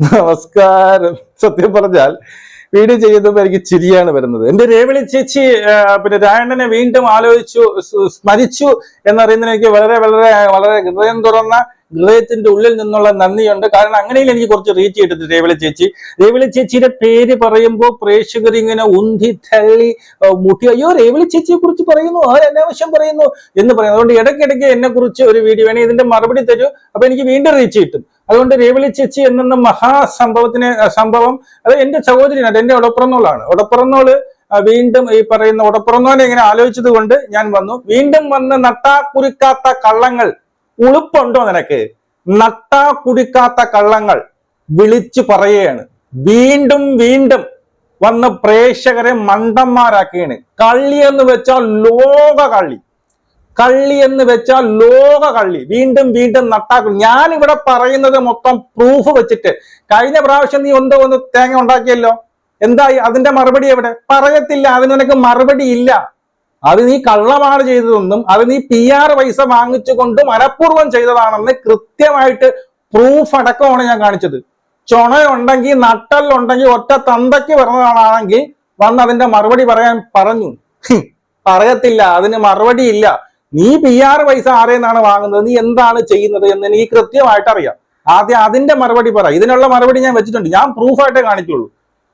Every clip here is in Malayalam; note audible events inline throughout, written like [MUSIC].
നമസ്കാരം. സത്യം പറഞ്ഞാൽ വീഡിയോ ചെയ്യുമ്പോൾ എനിക്ക് ചിരിയാണ് വരുന്നത്. എന്റെ രേവളി ചേച്ചി പിന്നെ രായണ്ണനെ വീണ്ടും ആലോചിച്ചു സ്മരിച്ചു എന്നറിയുന്നതിന് എനിക്ക് വളരെ വളരെ വളരെ ഹൃദയം തുറന്ന ഹൃദയത്തിന്റെ ഉള്ളിൽ നിന്നുള്ള നന്ദിയുണ്ട്. കാരണം അങ്ങനെയും എനിക്ക് കുറച്ച് റീച്ച് ചെയ്തിട്ട് രേവളി ചേച്ചി. രേവളി ചേച്ചിയുടെ പേര് പറയുമ്പോൾ പ്രേക്ഷകർ ഇങ്ങനെ ഉന്തി തള്ളി മുട്ടി അയ്യോ രേവളി ചേച്ചിയെ കുറിച്ച് പറയുന്നു അനാവശ്യം പറയുന്നു എന്ന് പറയുന്നു. അതുകൊണ്ട് ഇടയ്ക്കിടയ്ക്ക് എന്നെ കുറിച്ച് ഒരു വീഡിയോ വേണേ ഇതിന്റെ മറുപടി തരൂ. അപ്പൊ എനിക്ക് വീണ്ടും റീച്ച് കിട്ടും. അതുകൊണ്ട് രേവളി ചേച്ചി എന്ന മഹാസംഭവത്തിന് സംഭവം അത് എന്റെ സഹോദരിയാണ് എന്റെ ഒടപ്പുറന്നോളാണ്. ഒടപ്പുറന്നോൾ വീണ്ടും ഈ പറയുന്ന ഒടപ്പുറന്നോനെ ഇങ്ങനെ ആലോചിച്ചത് കൊണ്ട് ഞാൻ വന്നു. വീണ്ടും വന്ന് നട്ടാ കുറിക്കാത്ത കള്ളങ്ങൾ ഉളുപ്പുണ്ടോ നിനക്ക്? നട്ടാ കുടിക്കാത്ത കള്ളങ്ങൾ വിളിച്ചു പറയുകയാണ്. വീണ്ടും വീണ്ടും വന്ന് പ്രേക്ഷകരെ മണ്ടന്മാരാക്കുകയാണ്. കള്ളി എന്ന് വെച്ചാൽ ലോക കള്ളി. കള്ളി എന്ന് വെച്ചാൽ ലോക കള്ളി വീണ്ടും വീണ്ടും നട്ടാക്കും. ഞാൻ ഇവിടെ പറയുന്നത് മൊത്തം പ്രൂഫ് വെച്ചിട്ട്. കഴിഞ്ഞ പ്രാവശ്യം നീ ഒന്ന് ഒന്ന് തേങ്ങ ഉണ്ടാക്കിയല്ലോ? എന്തായി? അതിന്റെ മറുപടി എവിടെ? പറയത്തില്ല. അതിന് നിനക്ക് മറുപടി ഇല്ല. അത് നീ കള്ളമാണ് ചെയ്തതെന്നും അത് നീ പി ആർ പൈസ വാങ്ങിച്ചുകൊണ്ട് മനഃപൂർവം ചെയ്തതാണെന്ന് കൃത്യമായിട്ട് പ്രൂഫ് അടക്കമാണ് ഞാൻ കാണിച്ചത്. ചുണയുണ്ടെങ്കിൽ നട്ടലുണ്ടെങ്കിൽ ഒറ്റ തന്തയ്ക്ക് പറഞ്ഞതാണെങ്കിൽ വന്ന് അതിന്റെ മറുപടി പറയാൻ പറഞ്ഞു. പറയത്തില്ല. അതിന് മറുപടി ഇല്ല. നീ പി ആർ പൈസ ആരെ നിന്നാണ് വാങ്ങുന്നത്? നീ എന്താണ് ചെയ്യുന്നത് എന്ന് എനിക്ക് കൃത്യമായിട്ട് അറിയാം. ആദ്യം അതിന്റെ മറുപടി പറ. ഇതിനുള്ള മറുപടി ഞാൻ വെച്ചിട്ടുണ്ട്. ഞാൻ പ്രൂഫായിട്ടേ കാണിക്കുള്ളൂ.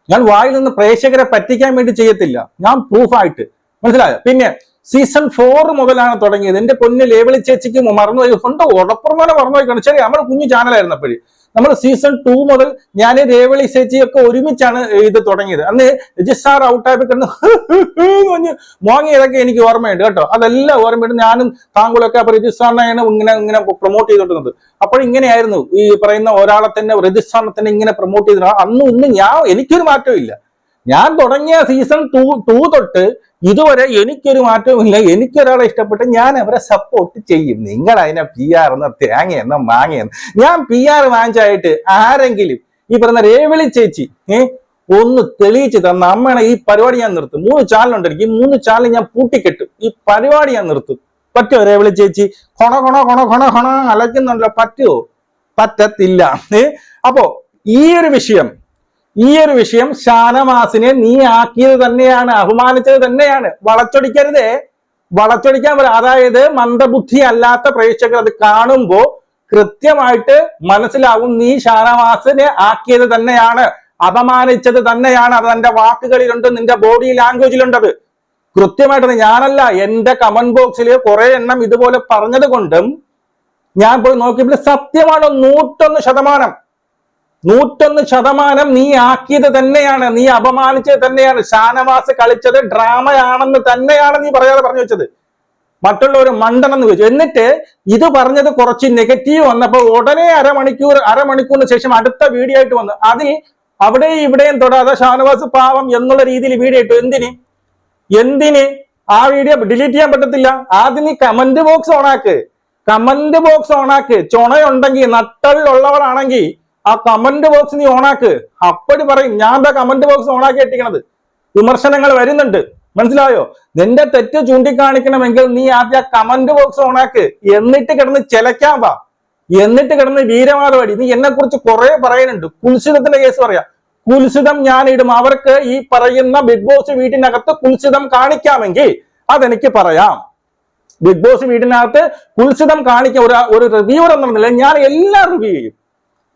ഞാൻ വായിൽ നിന്ന് പ്രേക്ഷകരെ പറ്റിക്കാൻ വേണ്ടി ചെയ്യത്തില്ല. ഞാൻ പ്രൂഫായിട്ട് മനസ്സിലായോ? പിന്നെ സീസൺ ഫോർ മുതലാണ് തുടങ്ങിയത്. എന്റെ പൊന്ന് ലേബിളി ചേച്ചിക്ക് മറന്നുപോയി. കൊണ്ട് ഉടപ്പുറമാനെ മറന്നുപോയിക്കാണ്? ശരി നമ്മുടെ കുഞ്ഞു ചാനലായിരുന്നു അപ്പോഴേ. നമ്മൾ സീസൺ ടു മുതൽ ഞാൻ രേവളി ചേച്ചിയൊക്കെ ഒരുമിച്ചാണ് ഇത് തുടങ്ങിയത്. അന്ന് രജിസ്ട്രാർ ഔട്ടായി കിടന്ന് [LAUGHS] മോങ്ങിയതൊക്കെ എനിക്ക് ഓർമ്മയുണ്ട് കേട്ടോ. അതെല്ലാം ഓർമ്മയുണ്ട്. ഞാനും താങ്കളൊക്കെ അപ്പൊ രജിസ്ട്രാറിനെയാണ് ഇങ്ങനെ ഇങ്ങനെ പ്രൊമോട്ട് ചെയ്തോണ്ടിരുന്നത്. അപ്പോൾ ഇങ്ങനെയായിരുന്നു ഈ പറയുന്ന ഒരാളെ തന്നെ രജിസ്ട്രാറിനെ തന്നെ ഇങ്ങനെ പ്രൊമോട്ട് ചെയ്തിരുന്നത്. അന്നും ഇന്നും ഞാൻ എനിക്കൊരു മാറ്റവും ഇല്ല. ഞാൻ തുടങ്ങിയ സീസൺ ടു ടു തൊട്ട് ഇതുവരെ എനിക്കൊരു മാറ്റവും എനിക്ക് എനിക്കൊരാളെ ഇഷ്ടപ്പെട്ട് ഞാൻ അവരെ സപ്പോർട്ട് ചെയ്യും. നിങ്ങൾ അതിനെ പി ആർ എന്ന തേങ്ങ എന്ന മാങ്ങ ഞാൻ പി ആർ വാങ്ങിച്ചായിട്ട് ആരെങ്കിലും ഈ പറഞ്ഞ രേവിളി ചേച്ചി ഒന്ന് തെളിയിച്ച് തന്ന അമ്മയാണ് ഈ പരിപാടി ഞാൻ നിർത്തും. മൂന്ന് ചാനലുണ്ട് ഈ മൂന്ന് ചാനൽ ഞാൻ പൂട്ടിക്കെട്ടും. ഈ പരിപാടി ഞാൻ നിർത്തും. പറ്റുമോ രേവിളി ചേച്ചി? കൊണ കൊണ കൊണ കൊണ കൊണ അലക്കുന്നുണ്ടല്ലോ പറ്റുമോ? പറ്റത്തില്ല. അപ്പോ ഈ ഒരു വിഷയം ഈ ഒരു വിഷയം ഷാനവാസിനെ നീ ആക്കിയത് തന്നെയാണ് അപമാനിച്ചത് തന്നെയാണ്. വളച്ചൊടിക്കരുതേ. വളച്ചൊടിക്കാൻ പറ്റും അതായത് മന്ദബുദ്ധി അല്ലാത്ത പ്രേക്ഷകർ അത് കാണുമ്പോ കൃത്യമായിട്ട് മനസ്സിലാവും നീ ഷാനവാസിനെ ആക്കിയത് തന്നെയാണ് അപമാനിച്ചത് തന്നെയാണ്. അത് നിന്റെ വാക്കുകളിലുണ്ട് നിന്റെ ബോഡി ലാംഗ്വേജിലുണ്ടത് കൃത്യമായിട്ട് ഞാനല്ല എന്റെ കമന്റ് ബോക്സിൽ കുറെ എണ്ണം ഇതുപോലെ പറഞ്ഞത് കൊണ്ടും ഞാൻ പോയി നോക്കിയപ്പോൾ സത്യമാണ് നൂറ്റൊന്ന് ശതമാനം. നൂറ്റൊന്ന് ശതമാനം നീ ആക്കിയത് തന്നെയാണ് നീ അപമാനിച്ചത് തന്നെയാണ് ഷാനവാസ് കളിച്ചത് ഡ്രാമയാണെന്ന് തന്നെയാണ് നീ പറയാതെ പറഞ്ഞു വെച്ചത്. മറ്റുള്ളവർ മണ്ടനെന്ന് വെച്ചു എന്നിട്ട് ഇത് പറഞ്ഞത് കുറച്ച് നെഗറ്റീവ് വന്നപ്പോൾ ഉടനെ അരമണിക്കൂർ അരമണിക്കൂറിന് ശേഷം അടുത്ത വീഡിയോ ആയിട്ട് വന്നു. അതിൽ അവിടെയും ഇവിടെയും തൊടാതെ ഷാനവാസ് പാവം എന്നുള്ള രീതിയിൽ വീഡിയോ ഇട്ടു. എന്തിന്? എന്തിന്? ആ വീഡിയോ ഡിലീറ്റ് ചെയ്യാൻ പറ്റത്തില്ല. ആദ്യം നീ കമന്റ് ബോക്സ് ഓണാക്ക് കമന്റ് ബോക്സ് ഓണാക്ക് ചുണയുണ്ടെങ്കിൽ നട്ടലുള്ളവളാണെങ്കിൽ ആ കമന്റ് ബോക്സ് നീ ഓണാക്ക് അപ്പടി പറയും. ഞാൻ എന്താ കമന്റ് ബോക്സ് ഓണാക്കി എത്തിക്കണത്. വിമർശനങ്ങൾ വരുന്നുണ്ട്. മനസ്സിലായോ? നിന്റെ തെറ്റ് ചൂണ്ടിക്കാണിക്കണമെങ്കിൽ നീ ആദ്യം ആ കമന്റ് ബോക്സ് ഓണാക്ക് എന്നിട്ട് കിടന്ന് ചെലക്കാൻ വാ. എന്നിട്ട് കിടന്ന് വീരമാതപടി നീ എന്നെ കുറിച്ച് കുറെ പറയാനുണ്ട് കുൽസിതത്തിന്റെ കേസ് പറയാം. കുൽസിതം ഞാൻ ഇടും. അവർക്ക് ഈ പറയുന്ന ബിഗ് ബോസ് വീട്ടിനകത്ത് കുൽസിതം കാണിക്കാമെങ്കിൽ അതെനിക്ക് പറയാം. ബിഗ് ബോസ് വീടിനകത്ത് കുൽസിതം കാണിക്കാൻ ഒരു ഒരു റിവ്യൂവർ എന്ന നിലയിൽ ഞാൻ എല്ലാം റിവ്യൂ ചെയ്യും.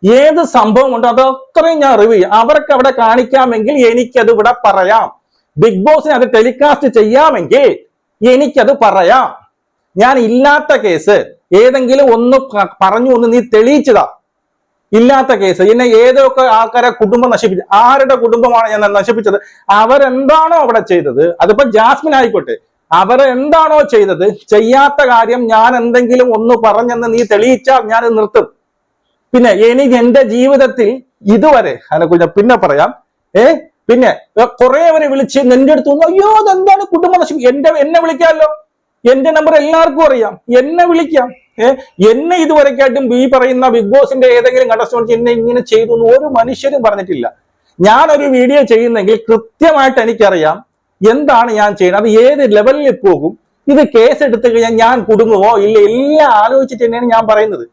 ഏത് സംഭവം ഉണ്ടോ അതത്രയും ഞാൻ റിവ്യൂ ചെയ്യാം. അവർക്ക് അവിടെ കാണിക്കാമെങ്കിൽ എനിക്കത് ഇവിടെ പറയാം. ബിഗ് ബോസിന് അത് ടെലികാസ്റ്റ് ചെയ്യാമെങ്കിൽ എനിക്കത് പറയാം. ഞാൻ ഇല്ലാത്ത കേസ് ഏതെങ്കിലും ഒന്ന് പറഞ്ഞു ഒന്ന് നീ തെളിയിച്ചതാ. ഇല്ലാത്ത കേസ് എന്നെ ഏതൊക്കെ ആൾക്കാരെ കുടുംബം നശിപ്പിച്ചു ആരുടെ കുടുംബമാണ് ഞാൻ നശിപ്പിച്ചത് അവരെന്താണോ അവിടെ ചെയ്തത്? അതിപ്പോ ജാസ്മിൻ ആയിക്കോട്ടെ. അവരെന്താണോ ചെയ്തത്? ചെയ്യാത്ത കാര്യം ഞാൻ എന്തെങ്കിലും ഒന്ന് പറഞ്ഞെന്ന് നീ തെളിയിച്ചാൽ ഞാൻ നിർത്തും. പിന്നെ എനിക്ക് എന്റെ ജീവിതത്തിൽ ഇതുവരെ അതിനെക്കുറിച്ച് പിന്നെ പറയാം. ഏ പിന്നെ കുറെ അവരെ വിളിച്ച് നിന്റെ അടുത്ത് വന്നു അയ്യോ അതെന്താണ് കുടുംബ നശിപ്പ് എന്റെ എന്നെ വിളിക്കാമല്ലോ. എന്റെ നമ്പർ എല്ലാവർക്കും അറിയാം. എന്നെ വിളിക്കാം. ഏ എന്നെ ഇതുവരെക്കായിട്ടും ഈ പറയുന്ന ബിഗ് ബോസിന്റെ ഏതെങ്കിലും കണ്ടസ്റ്റന്റ് എന്നെ ഇങ്ങനെ ചെയ്തു എന്ന് ഒരു മനുഷ്യരും പറഞ്ഞിട്ടില്ല. ഞാനൊരു വീഡിയോ ചെയ്യുന്നെങ്കിൽ കൃത്യമായിട്ട് എനിക്കറിയാം എന്താണ് ഞാൻ ചെയ്യുന്നത് അത് ഏത് ലെവലിൽ പോകും. ഇത് കേസ് എടുത്തു കഴിഞ്ഞാൽ ഞാൻ കുടുങ്ങുമോ ഇല്ല? എല്ലാം ആലോചിച്ചിട്ട് തന്നെയാണ് ഞാൻ പറയുന്നത്.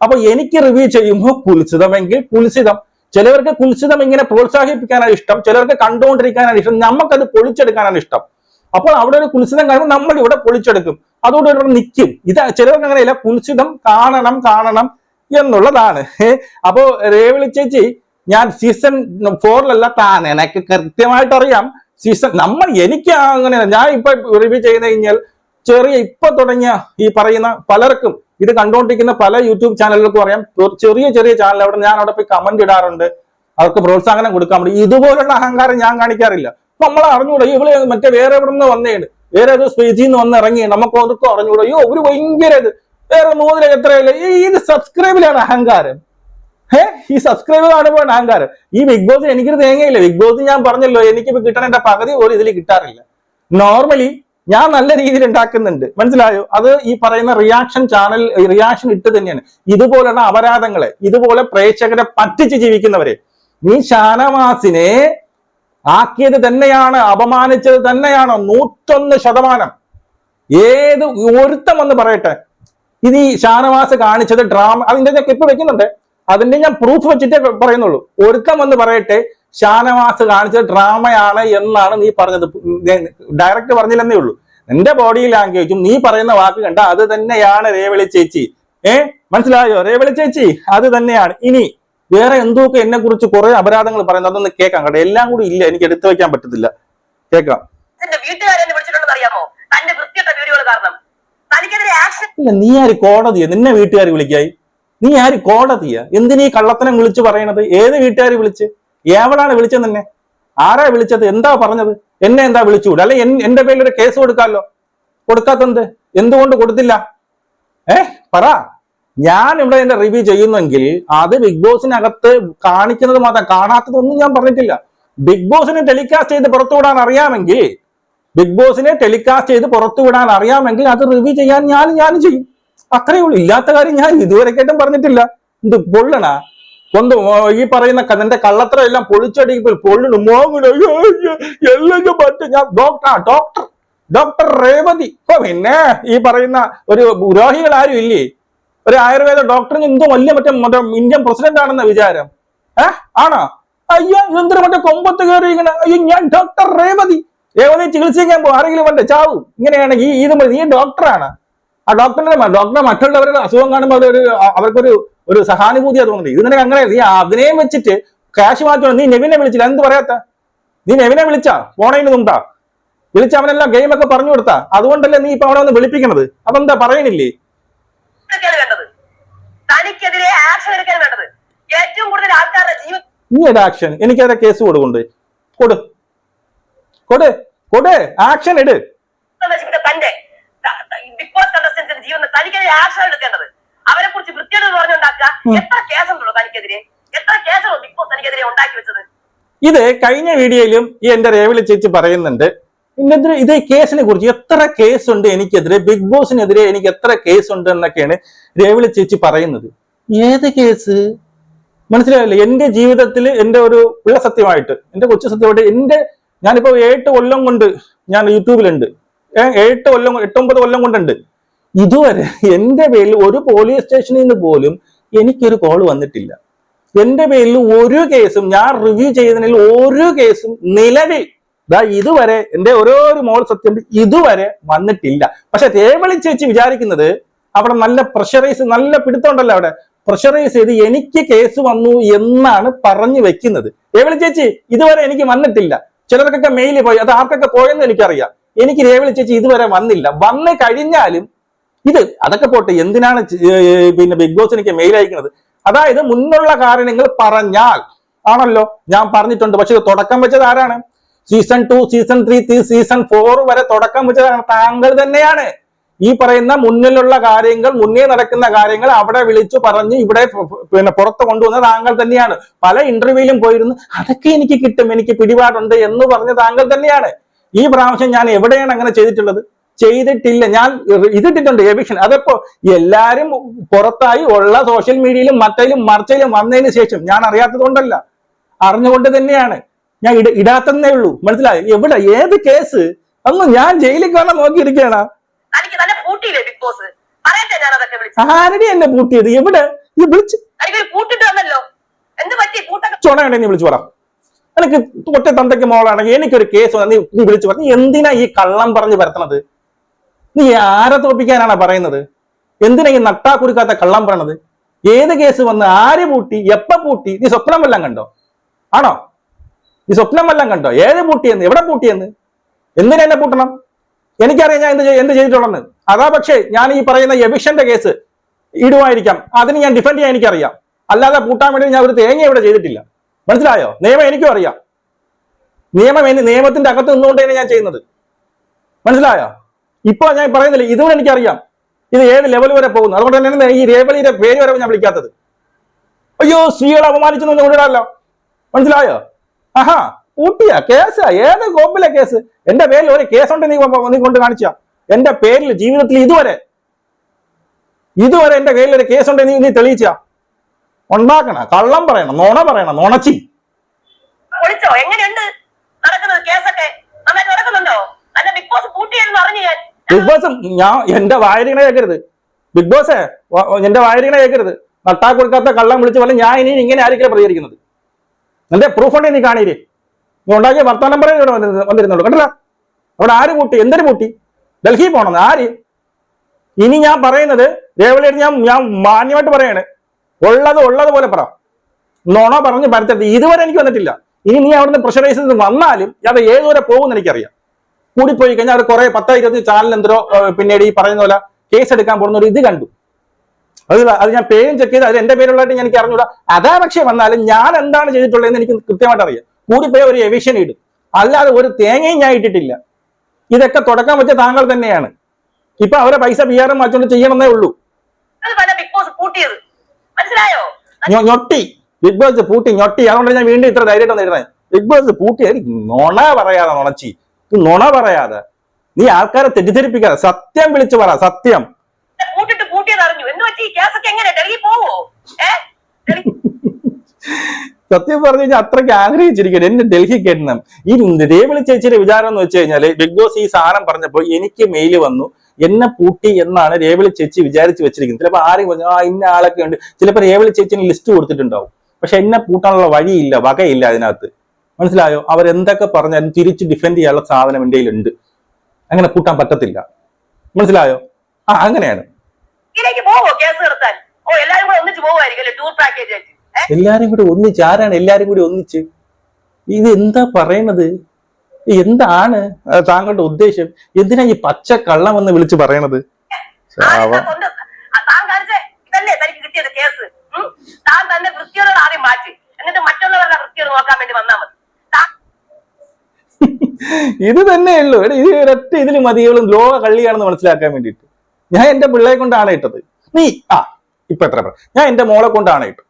അപ്പൊ എനിക്ക് റിവ്യൂ ചെയ്യുമ്പോൾ കുൽസിതമെങ്കിൽ കുൽസിതം. ചിലവർക്ക് കുൽസിതം ഇങ്ങനെ പ്രോത്സാഹിപ്പിക്കാനാണ് ഇഷ്ടം. ചിലർക്ക് കണ്ടുകൊണ്ടിരിക്കാനാണ് ഇഷ്ടം. നമുക്കത് പൊളിച്ചെടുക്കാനാണ് ഇഷ്ടം. അപ്പോൾ അവിടെ ഒരു കുൽസിതം കാണുമ്പോൾ നമ്മൾ ഇവിടെ പൊളിച്ചെടുക്കും. അതുകൊണ്ട് ഇവിടെ നിൽക്കും ഇത് ചിലവർക്ക് അങ്ങനെയല്ല. കുൽസിതം കാണണം കാണണം എന്നുള്ളതാണ്. അപ്പോ രേവളി ചേച്ചി ഞാൻ സീസൺ ഫോറിലല്ല താൻ എനിക്ക് കൃത്യമായിട്ട് അറിയാം സീസൺ നമ്മൾ എനിക്ക് അങ്ങനെ ഞാൻ ഇപ്പൊ റിവ്യൂ ചെയ്ത് കഴിഞ്ഞാൽ ചെറിയ ഇപ്പൊ തുടങ്ങിയ ഈ പറയുന്ന പലർക്കും ഇത് കണ്ടുകൊണ്ടിരിക്കുന്ന പല യൂട്യൂബ് ചാനലുകൾക്കും അറിയാം. ചെറിയ ചെറിയ ചാനൽ അവിടെ ഞാൻ അവിടെ പോയി കമന്റ് ഇടാറുണ്ട്. അവർക്ക് പ്രോത്സാഹനം കൊടുക്കാൻ വേണ്ടി. ഇതുപോലുള്ള അഹങ്കാരം ഞാൻ കാണിക്കാറില്ല. നമ്മൾ അറിഞ്ഞൂടെ ഇവൾ മറ്റേ വേറെ എവിടെ നിന്ന് വന്നേണ്. വേറെ ഏതോ സ്പേജിൽ നിന്ന് വന്ന് ഇറങ്ങി നമുക്ക് അതൊക്കെ അറിഞ്ഞൂടെ. അയ്യോ ഒരു ഭയങ്കര ഇത്. വേറെ മൂന്നില എത്രയല്ല? ഇത് സബ്സ്ക്രൈബിലാണ് അഹങ്കാരം. ഏ ഈ സബ്സ്ക്രൈബ് കാണുമ്പോൾ അഹങ്കാരം. ഈ ബിഗ് ബോസ് എനിക്കൊരു തേങ്ങയില്ല. ബിഗ് ബോസ് ഞാൻ പറഞ്ഞല്ലോ എനിക്ക് കിട്ടണ എന്റെ പകുതി പോലും ഇതിൽ കിട്ടാറില്ല. നോർമലി ഞാൻ നല്ല രീതിയിൽ ഉണ്ടാക്കുന്നുണ്ട്. മനസ്സിലായോ? അത് ഈ പറയുന്ന റിയാക്ഷൻ ചാനൽ റിയാക്ഷൻ ഇട്ട് തന്നെയാണ്. ഇതുപോലെയുള്ള അപരാധങ്ങളെ ഇതുപോലെ പ്രേക്ഷകരെ പറ്റിച്ച് ജീവിക്കുന്നവരെ നീ ഷാനവാസിനെ ആക്കിയത് തന്നെയാണ് അപമാനിച്ചത് തന്നെയാണ് നൂറ്റൊന്ന് ശതമാനം. ഏത് ഒരുത്തം എന്ന് പറയട്ടെ. ഇത് ഈ ഷാനവാസ് കാണിച്ചത് ഡ്രാമ അതിന്റെ ഞാൻ ക്ലിപ്പ് വെക്കുന്നുണ്ട്. അതിന്റെ ഞാൻ പ്രൂഫ് വെച്ചിട്ടേ പറയുന്നുള്ളൂ. ഒരുത്തം എന്ന് പറയട്ടെ ഷാനവാസ് കാണിച്ച ഡ്രാമയാണ് എന്നാണ് നീ പറഞ്ഞത്. ഡയറക്റ്റ് പറഞ്ഞില്ലെന്നേ ഉള്ളൂ. നിന്റെ ബോഡി ലാംഗ്വേജും നീ പറയുന്ന വാക്ക് കണ്ട അത് തന്നെയാണ് രേവളി ചേച്ചി. ഏ? മനസ്സിലായോ? രേവളി ചേച്ചി അത് തന്നെയാണ്. ഇനി വേറെ എന്തൊക്കെ എന്നെ കുറിച്ച് കുറെ അപരാധങ്ങൾ പറയുന്നത് അതൊന്ന് കേൾക്കാം കേട്ടോ. എല്ലാം കൂടി ഇല്ല എനിക്ക് എടുത്തു വെക്കാൻ പറ്റത്തില്ല. കേൾക്കാം. ഇല്ല നീ ആര് കോടതിയാ? നിന്നെ വീട്ടുകാർ വിളിക്കായി. നീ ആര് കോടതിയാ? എന്തിനീ കള്ളത്തനം വിളിച്ചു പറയണത്? ഏത് വീട്ടുകാർ വിളിച്ച്? എവളാണ് വിളിച്ചത് എന്നെ ആരാ വിളിച്ചത്? എന്താ പറഞ്ഞത്? എന്നെ എന്താ വിളിച്ചുകൂടെ? അല്ലെ എന്റെ പേരിൽ ഒരു കേസ് കൊടുക്കാമല്ലോ? കൊടുക്കാത്തെന്ത് എന്തുകൊണ്ട് കൊടുത്തില്ല? ഏ പറ. ഞാൻ ഇവിടെ എന്റെ റിവ്യൂ ചെയ്യുന്നെങ്കിൽ അത് ബിഗ് ബോസിനകത്ത് കാണിക്കുന്നത് മാത്രം കാണാത്തതൊന്നും ഞാൻ പറഞ്ഞിട്ടില്ല. ബിഗ് ബോസിനെ ടെലികാസ്റ്റ് ചെയ്ത് പുറത്തുവിടാൻ അറിയാമെങ്കിൽ ബിഗ് ബോസിനെ ടെലികാസ്റ്റ് ചെയ്ത് പുറത്തുവിടാൻ അറിയാമെങ്കിൽ അത് റിവ്യൂ ചെയ്യാൻ ഞാൻ ഞാൻ ചെയ്യും. അത്രയേ ഉള്ളൂ. ഇല്ലാത്ത കാര്യം ഞാൻ ഇതുവരെ ഇതുവരെക്കായിട്ടും പറഞ്ഞിട്ടില്ല. എന്ത് പൊള്ളണ ഒന്ന് ഈ പറയുന്ന നിന്റെ കള്ളത്തരം എല്ലാം പൊളിച്ചടിക്കുമ്പോൾ അയ്യോ, അയ്യോ, എല്ലാം പറ്റും. ഞാൻ ഡോക്ടർ ഡോക്ടർ ഡോക്ടർ രേവതി. ഓ പിന്നെ ഈ പറയുന്ന ഒരു രോഹികൾ ആരും ഇല്ലേ? ഒരു ആയുർവേദ ഡോക്ടറിന് എന്തോ വലിയ മറ്റേ മറ്റേ ഇന്ത്യൻ പ്രസിഡന്റ് ആണെന്ന വിചാരം. ഏ ആണോ? അയ്യോ എന്തൊരു മറ്റേ കൊമ്പത്ത് കയറി ഇങ്ങനെ അയ്യോ ഞാൻ ഡോക്ടർ രേവതി. രേവതി ചികിത്സിക്കാൻ പോകും. ആരെങ്കിലും വേണ്ട ചാവു. ഇങ്ങനെയാണ് ഈ ഇത്. നീ ഡോക്ടറാണ് ആ ഡോക്ടറിന്റെ ഡോക്ടറെ മറ്റുള്ളവരുടെ അസുഖം കാണുമ്പോൾ അവർക്കൊരു ഒരു സഹാനുഭൂതിയാ തോന്നുന്നത്. ഇത് നിനക്ക് അങ്ങനെ നീ അതിനെയും വെച്ചിട്ട് കാശ് മാറ്റണം നീ നെവിനെ വിളിച്ചില്ല. എന്ത് പറയാത്ത? നീ നെവിനെ വിളിച്ചാ? പോണേന് നിന്നുണ്ടാ വിളിച്ച അവനെല്ലാം ഗെയിം ഒക്കെ പറഞ്ഞു കൊടുത്താ. അതുകൊണ്ടല്ലേ നീ ഇപ്പൊ അവനെ ഒന്ന് വിളിപ്പിക്കണത്? അതെന്താ പറയണില്ലേ? തനിക്കെതിരെ ആക്ഷൻ എടുക്കാൻ വേണ്ടത്. ഏറ്റവും കൂടുതൽ ആൾക്കാരുടെ ജീവൻ നീ ഒരു ആക്ഷൻ എനിക്കതിനെ കേസ് കൊടുക്കുന്നുണ്ട്? കൊടു. കൊടു. കൊടു. ആക്ഷൻ നശിപ്പിച്ച തന്റെ ബിഗ് ബോസ് കണ്ടസ്റ്റൻസിന്റെ ജീവൻ തനിക്കെതിരെ ആക്ഷൻ എടുക്കേണ്ടത്. അവരെ കുറിച്ച് വൃത്തിയോട് പറഞ്ഞുണ്ടാക്കുക. എത്ര കേസുണ്ടോ തനിക്കെതിരെ? എത്ര കേസുകളോ ബിഗ് ബോസ് തനിക്കെതിരെ ഉണ്ടാക്കി വെച്ചത്? ഇത് കഴിഞ്ഞ വീഡിയോയിലും ഈ എന്റെ രേവിളി ചേച്ചി പറയുന്നുണ്ട്. ഇതിനെതിരെ ഇതേ കേസിനെ കുറിച്ച് എത്ര കേസ് ഉണ്ട് എനിക്കെതിരെ? ബിഗ് ബോസിനെതിരെ എനിക്ക് എത്ര കേസ് ഉണ്ട് എന്നൊക്കെയാണ് രേവിളി ചേച്ചി പറയുന്നത്. ഏത് കേസ്? മനസ്സിലായില്ലേ? എന്റെ ജീവിതത്തിൽ എന്റെ ഒരു ഉള്ള സത്യമായിട്ട് എന്റെ കൊച്ചു സത്യമായിട്ട് എന്റെ ഞാനിപ്പോ ഏട്ട് കൊല്ലം കൊണ്ട് ഞാൻ യൂട്യൂബിലുണ്ട്. ഏഹ് എട്ട് കൊല്ലം എട്ടൊമ്പത് കൊല്ലം കൊണ്ടുണ്ട്. ഇതുവരെ എന്റെ പേരിൽ ഒരു പോലീസ് സ്റ്റേഷനിൽ നിന്ന് പോലും എനിക്കൊരു കോൾ വന്നിട്ടില്ല. എന്റെ പേരിൽ ഒരു കേസും ഞാൻ റിവ്യൂ ചെയ്തതിൽ ഒരു കേസും നിലവിൽ ദാ ഇതുവരെ എന്റെ ഓരോ മോൾ സത്യം ഇതുവരെ വന്നിട്ടില്ല. പക്ഷെ തേവളി ചേച്ചി വിചാരിക്കുന്നത് അവിടെ നല്ല പ്രഷറൈസ് നല്ല പിടുത്തമുണ്ടല്ലോ അവിടെ. പ്രഷറൈസ് ചെയ്ത് എനിക്ക് കേസ് വന്നു എന്നാണ് പറഞ്ഞു വെക്കുന്നത്. രേവളി ചേച്ചി ഇതുവരെ എനിക്ക് വന്നിട്ടില്ല. ചിലർക്കൊക്കെ മെയിൽ പോയി. അത് ആർക്കൊക്കെ പോയെന്ന് എനിക്കറിയാം. എനിക്ക് രേവളി ചേച്ചി ഇതുവരെ വന്നില്ല. വന്നു കഴിഞ്ഞാലും ഇത് അതൊക്കെ പോട്ടെ എന്തിനാണ് പിന്നെ ബിഗ് ബോസ് എനിക്ക് മെയിൽ അയക്കുന്നത്? അതായത് മുന്നുള്ള കാരണങ്ങൾ പറഞ്ഞാൽ ആണല്ലോ ഞാൻ പറഞ്ഞിട്ടുണ്ട്. പക്ഷെ തുടക്കം വെച്ചത് ആരാണ്? Season two season three season four വരെ തുടക്കം വെച്ചതാണ്. താങ്കൾ തന്നെയാണ്. ഈ പറയുന്ന മുന്നിലുള്ള കാര്യങ്ങൾ മുന്നേ നടക്കുന്ന കാര്യങ്ങൾ അവിടെ വിളിച്ചു പറഞ്ഞ് ഇവിടെ പിന്നെ പുറത്ത് കൊണ്ടുവന്ന താങ്കൾ തന്നെയാണ്. പല ഇന്റർവ്യൂയിലും പോയിരുന്നു. അതൊക്കെ എനിക്ക് കിട്ടും എനിക്ക് പിടിപാടുണ്ട് എന്ന് പറഞ്ഞ താങ്കൾ തന്നെയാണ്. ഈ പ്രാവശ്യം ഞാൻ എവിടെയാണ് അങ്ങനെ ചെയ്തിട്ടുള്ളത്? ചെയ്തിട്ടില്ല. ഞാൻ ഇതിട്ടിട്ടുണ്ട് എവിക്ഷൻ അതപ്പോ? എല്ലാരും പുറത്തായി ഉള്ള സോഷ്യൽ മീഡിയയിലും മറ്റേലും മറിച്ചയിലും വന്നതിന് ശേഷം. ഞാൻ അറിയാത്തത് കൊണ്ടല്ല. അറിഞ്ഞുകൊണ്ട് തന്നെയാണ്. ഞാൻ ഇട ഇടാത്തന്നേ ഉള്ളൂ. മനസ്സിലായി? എവിടെ? ഏത് കേസ് അന്ന് ഞാൻ ജയിലിൽ കാണാൻ നോക്കിയിരിക്കണ ആരടി എന്നെ പൂട്ടിയത്? എവിടെ? ഇത് വിളിച്ച്. ചുണയുണ്ടെ നീ വിളിച്ചു പറ. എനിക്ക് ഒറ്റ തന്തയ്ക്ക് മോളാണെങ്കിൽ എനിക്കൊരു കേസ് വന്ന് നീ വിളിച്ചു പറഞ്ഞു എന്തിനാ ഈ കള്ളം പറഞ്ഞു പരത്തണത്? നീ ആരെ തോപ്പിക്കാനാണ് പറയുന്നത്? എന്തിനാ ഈ നട്ടാ കുരുക്കാത്ത കള്ളം പറയണത്? ഏത് കേസ് വന്ന് ആര് പൂട്ടി എപ്പ പൂട്ടി? നീ സ്വപ്നം വല്ലതും കണ്ടോ? ആണോ? നീ സ്വപ്നം വല്ലതും കണ്ടോ? ഏത് പൂട്ടിയെന്ന്? എവിടെ പൂട്ടിയെന്ന്? എന്തിനാ എന്നെ പൂട്ടണം? എനിക്കറിയാം ഞാൻ എന്ത് എന്ത് ചെയ്തിട്ടുണ്ടെന്ന്. അതാ പക്ഷേ ഞാൻ ഈ പറയുന്ന എവിക്ഷന്റെ കേസ് ഇടുമായിരിക്കാം അതിന് ഞാൻ ഡിഫെൻഡ് ചെയ്യാൻ എനിക്കറിയാം. അല്ലാതെ പൂട്ടാൻ വേണ്ടി ഞാൻ ഒരു തേങ്ങ ഇവിടെ ചെയ്തിട്ടില്ല. മനസ്സിലായോ? നിയമം എനിക്കും അറിയാം. നിയമം നിയമത്തിന്റെ അകത്ത് നിന്നുകൊണ്ട് തന്നെ ഞാൻ ചെയ്യുന്നത്. മനസ്സിലായോ? ഇപ്പൊ ഞാൻ പറയുന്നില്ല ഇതുകൂടെ എനിക്കറിയാം. ഇത് ഏത് ലെവൽ വരെ പോകുന്നു? അതുകൊണ്ട് തന്നെയാണ് ഈ രേവലിയുടെ പേര് വരെ ഞാൻ വിളിക്കാത്തത്. അയ്യോ സ്ത്രീകളെ അപമാനിച്ചു കൊണ്ടിടാമല്ലോ മനസ്സിലായോ? ആഹാ ഊട്ടിയാ? കേസാ? ഏത് കോപ്പിലെ കേസ്? എന്റെ പേരിൽ ഒരു കേസുണ്ട് നീ നീ കൊണ്ട് കാണിച്ച. എന്റെ പേരിൽ ജീവിതത്തിൽ ഇതുവരെ ഇതുവരെ എന്റെ പേരിൽ ഒരു കേസുണ്ട് നീ നീ തെളിയിച്ച. ഉണ്ടാക്കണ കള്ളം പറയണം നോണ പറയണം നോണച്ചി. എങ്ങനെയുണ്ട്? നടക്കുന്നത് കേസൊക്കെ? നടക്കുന്നുണ്ടോ? അല്ല ബിഗ് ബോസ് പൂട്ടിയെന്ന് പറഞ്ഞു ഞാൻ ബിഗ് ബോസ് ഞാൻ എന്റെ വായനകളെ കേൾക്കരുത്. ബിഗ് ബോസേ എന്റെ വായനകളെ കേൾക്കരുത്. നട്ടാ കൊടുക്കാത്ത കള്ളം വിളിച്ച് പോലെ ഞാൻ ഇനി ഇങ്ങനെ ആയിരിക്കില്ല പ്രതികരിക്കുന്നത്. എന്റെ പ്രൂഫ് ഉണ്ടെങ്കിൽ നീ കാണിയില്ലേ നീ ഉണ്ടാക്കിയ ഇവിടെ വന്നിരുന്നു- വന്നിരുന്നുള്ളൂ. കണ്ടില്ല? അവിടെ ആര് കൂട്ടി എന്തൊരു കൂട്ടി ഡൽഹി പോണെന്ന്? ആര്? ഇനി ഞാൻ പറയുന്നത് രേവളിയുടെ ഞാൻ ഞാൻ മാന്യമായിട്ട് പറയാണ്. ഉള്ളത് ഉള്ളത് പോലെ പറ. നോണോ പറഞ്ഞ് പരത്തരുത്. ഇതുവരെ എനിക്ക് വന്നിട്ടില്ല. ഇനി നീ അവിടുന്ന് പ്രഷറൈസ് വന്നാലും അത് ഏതുവരെ പോകുമെന്ന് എനിക്കറിയാം. കൂടിപ്പോയി കഴിഞ്ഞാൽ അവർ കുറെ പത്തോ ഇരുപത്തി ചാനൽ എന്തോ പിന്നീട് ഈ പറയുന്ന പോലെ കേസ് എടുക്കാൻ പോകുന്ന ഒരു ഇത് കണ്ടു. അത് അത് ഞാൻ പേരും ചെക്ക് ചെയ്ത് അത് എന്റെ പേരുള്ളതായിട്ട് എനിക്ക് അറിഞ്ഞൂടാ. അതാ പക്ഷേ വന്നാലും ഞാൻ എന്താണ് ചെയ്തിട്ടുള്ളതെന്ന് എനിക്ക് കൃത്യമായിട്ട് അറിയാം. കൂടിപ്പോയി ഒരു എവിഷൻ ഇടും. അല്ലാതെ ഒരു തേങ്ങയും ഞാൻ ഇട്ടിട്ടില്ല. ഇതൊക്കെ തുടക്കം വെച്ച താങ്കൾ തന്നെയാണ്. ഇപ്പൊ അവരെ പൈസ ബി ആർ എം മാറ്റോണ്ട് ചെയ്യണമെന്നേ ഉള്ളൂ. ഞൊട്ടി. ബിഗ് ബോസ് പൂട്ടി ഞൊട്ടി. അതുകൊണ്ട് ഞാൻ വീണ്ടും ഇത്ര ധൈര്യമായിട്ട് എഴുതുന്നത് ബിഗ് ബോസ് പൂട്ടി നുണ പറയാതെ നുണച്ചി. നുണ പറയാതെ. നീ ആൾക്കാരെ തെറ്റിദ്ധരിപ്പിക്കാതെ. സത്യം വിളിച്ചു പറ സത്യം. അറിഞ്ഞു. എന്ന് വെച്ച് ഈ കേസൊക്കെ എങ്ങനെ ഡൽഹി പോവോ? സത്യം പറഞ്ഞു കഴിഞ്ഞാൽ അത്രയ്ക്ക് ആഗ്രഹിച്ചിരിക്കുന്നു. എന്നെ ഡൽഹി കയറ്റണം ഈ രേവളി ചേച്ചിയുടെ വിചാരം എന്ന് വെച്ച് കഴിഞ്ഞാൽ ബിഗ് ബോസ് ഈ സാധനം പറഞ്ഞപ്പോൾ എനിക്ക് മെയിൽ വന്നു. എന്നെ പൂട്ടി എന്നാണ് രേവിളി ചേച്ചി വിചാരിച്ചു വെച്ചിരിക്കുന്നത്. ചിലപ്പോൾ ആരും പറഞ്ഞു ആ ഇന്ന ആളൊക്കെ ഉണ്ട്. ചിലപ്പോൾ രേവിളി ചേച്ചിന് ലിസ്റ്റ് കൊടുത്തിട്ടുണ്ടാവും. പക്ഷെ എന്നെ പൂട്ടാനുള്ള വഴിയില്ല വകയില്ല അതിനകത്ത്. മനസ്സിലായോ? അവരെന്തൊക്കെ പറഞ്ഞാലും തിരിച്ച് ഡിഫെൻഡ് ചെയ്യാനുള്ള സാധനം എന്റെ ഉണ്ട് അങ്ങനെ കൂട്ടാൻ പറ്റത്തില്ല. മനസ്സിലായോ? ആ അങ്ങനെയാണ്. എല്ലാരും കൂടെ ഒന്നിച്ച് ആരാണ് എല്ലാരും കൂടി ഒന്നിച്ച്? ഇത് എന്താ പറയണത് എന്താണ്? താങ്കളുടെ ഉദ്ദേശം? എന്തിനാ ഈ പച്ച കള്ളം എന്ന് വിളിച്ച് പറയണത്? താൻ? തന്നെ വൃത്തിയോട് ആദ്യം മാറ്റി. എന്നിട്ട് മറ്റുള്ളവരുടെ വൃത്തിയോട് നോക്കാൻ വേണ്ടി വന്നാൽ മതി. ഇത് തന്നെ ഉള്ളൂ. എടാ ഇത് ഒരൊറ്റ ഇതിൽ മതികളും ലോക കള്ളിയാണെന്ന് മനസ്സിലാക്കാൻ വേണ്ടിയിട്ട്. ഞാൻ എന്റെ പിള്ളയെ കൊണ്ടാണ് ഇട്ടത്. നീ ആ ഇപ്പൊ എത്ര ഞാൻ എന്റെ മോളെ കൊണ്ടാണ് ഇട്ടത്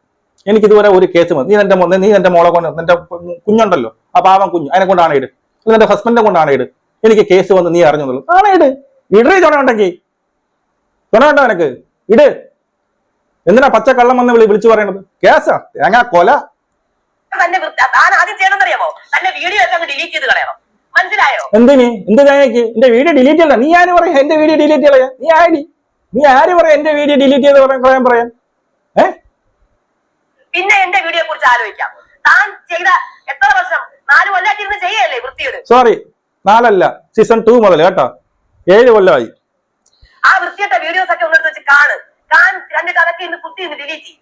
എനിക്ക് ഇതുവരെ ഒരു കേസ് മതി. നീ എന്റെ നീ എന്റെ മോളെ കൊണ്ട് എന്റെ കുഞ്ഞുണ്ടല്ലോ. ആ പാവം കുഞ്ഞ് അതിനെ കൊണ്ടാണ് ഇട്. എന്റെ ഹസ്ബൻഡിനെ കൊണ്ടാണ് ഇട്. എനിക്ക് കേസ് വന്ന് നീ അറിഞ്ഞുള്ളൂ ആണ് ഇട്. ഇടേ ചുണ ഉണ്ടെങ്കിൽ ചുണ ഉണ്ടോ ഇട്. എന്തിനാ പച്ച കള്ളം വന്ന് വിളി വിളിച്ചു പറയണത്? കേസാ തേങ്ങാ കൊല? തന്നെ താൻ ആദ്യം ചെയ്യണമെന്നറിയാമോ? തന്നെ വീഡിയോ ഒക്കെ അങ്ങ് ഡിലീറ്റ് ചെയ്ത് കളയണം. മനസ്സിലായോ? എന്തിന്? എന്ത് തേങ്ങയ്ക്ക് എന്റെ വീഡിയോ ഡിലീറ്റ് ചെയ്യണ്ട. നീ ആര് പറയാ? എന്റെ വീഡിയോ ഡിലീറ്റ് ചെയ്യാ നീ ആരി? നീ ആര് പറയാ? എന്റെ വീഡിയോ ഡിലീറ്റ് ചെയ്ത് പറയാൻ കളയാൻ പറയാൻ? ഏ? പിന്നെ എന്റെ വീഡിയോയെ കുറിച്ച് ആലോചിക്കാം. താൻ ചെയ്ത എത്ര വർഷം? നാല് കൊല്ലാറ്റിരുന്ന് ചെയ്യല്ലേ വൃത്തിയോട്? സോറി നാലല്ല. സീസൺ ടു മുതൽ കേട്ടോ. ഏഴ് കൊല്ലമായി. ആ വൃത്തിയുടെ വീഡിയോസ് ഒക്കെ ഒന്നെടുത്ത് വെച്ച് കാണ്. കാൺ കണ്ടിട്ട് അതൊക്കെ ഇന്ന് കുത്തി ഇന്ന് ഡിലീറ്റ് ചെയ്യും.